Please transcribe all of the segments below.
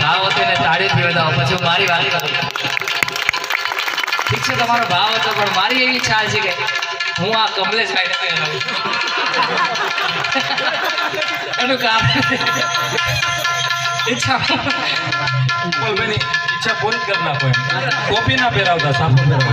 ભાવ હતો એને તાળીથી વધાવો પછી હું મારી વાત કરું. ઠીક છે, તમારો ભાવ હતો, પણ મારી એવી ઈચ્છા છે કે હું આ કમલેશભાઈને પહેરાવું એનું કામ ઈચ્છા ઉપલભાઈની ઈચ્છા પૂરી જ કરી નાખો એમ. કોપી ના પહેરાવતા સાફ પહેરાવતા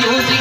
You.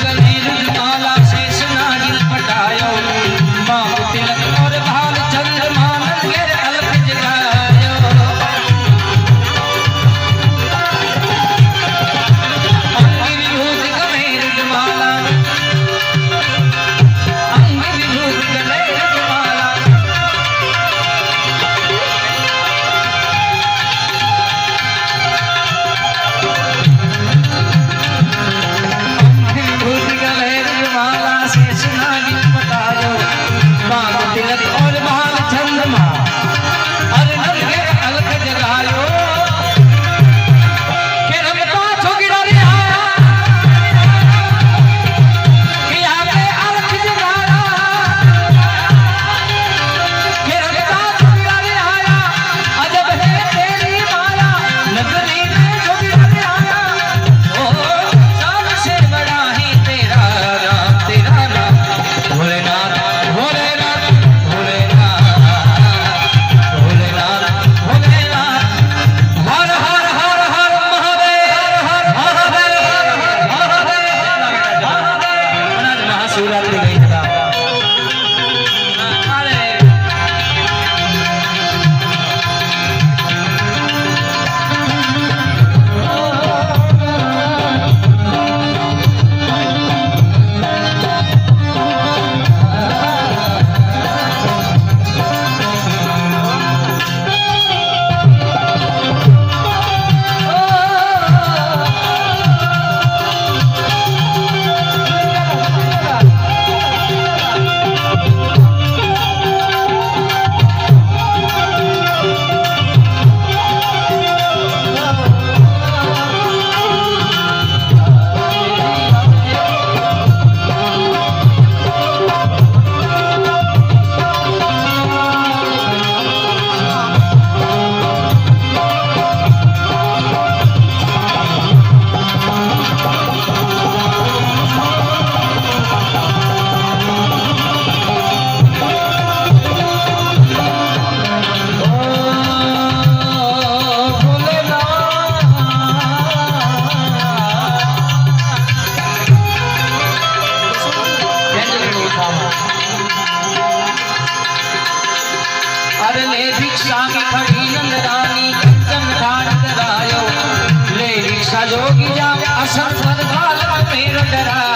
सहयोगी जा असर सदभाव मेरा करा